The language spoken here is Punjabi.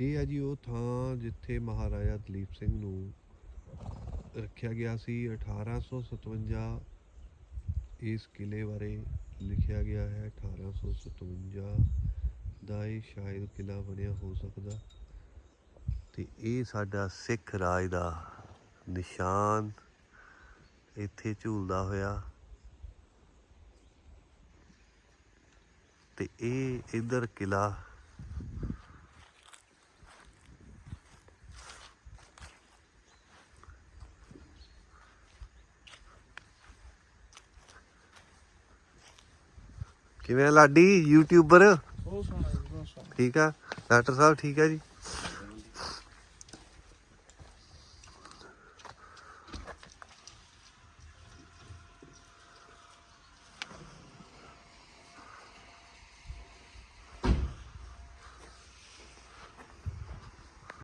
ਇਹ ਆ ਜੀ ਉਹ ਥਾਂ ਜਿੱਥੇ ਮਹਾਰਾਜਾ ਦਲੀਪ ਸਿੰਘ ਨੂੰ ਰੱਖਿਆ ਗਿਆ ਸੀ। 1857 ਇਸ ਕਿਲੇ ਬਾਰੇ ਲਿਖਿਆ ਗਿਆ ਹੈ। 1857 ਦਾ ਇਹ ਸ਼ਾਇਦ ਕਿਲਾ ਬਣਿਆ ਹੋ ਸਕਦਾ। ਤੇ ਇਹ ਸਾਡਾ ਸਿੱਖ ਰਾਜ ਦਾ ਨਿਸ਼ਾਨ ਇੱਥੇ ਝੂਲਦਾ ਹੋਇਆ। ਤੇ ਇਹ ਇਧਰ ਕਿਲਾ ਕਿਵੇਂ ਆ ਲਾਡੀ ਯੂਟਿਊਬਰ ਬਹੁਤ ਸੋਹਣਾ ਜੀ ਬਹੁਤ ਸੋਹਣਾ ਠੀਕ ਆ ਡਾਕਟਰ ਸਾਹਿਬ ਠੀਕ ਆ ਜੀ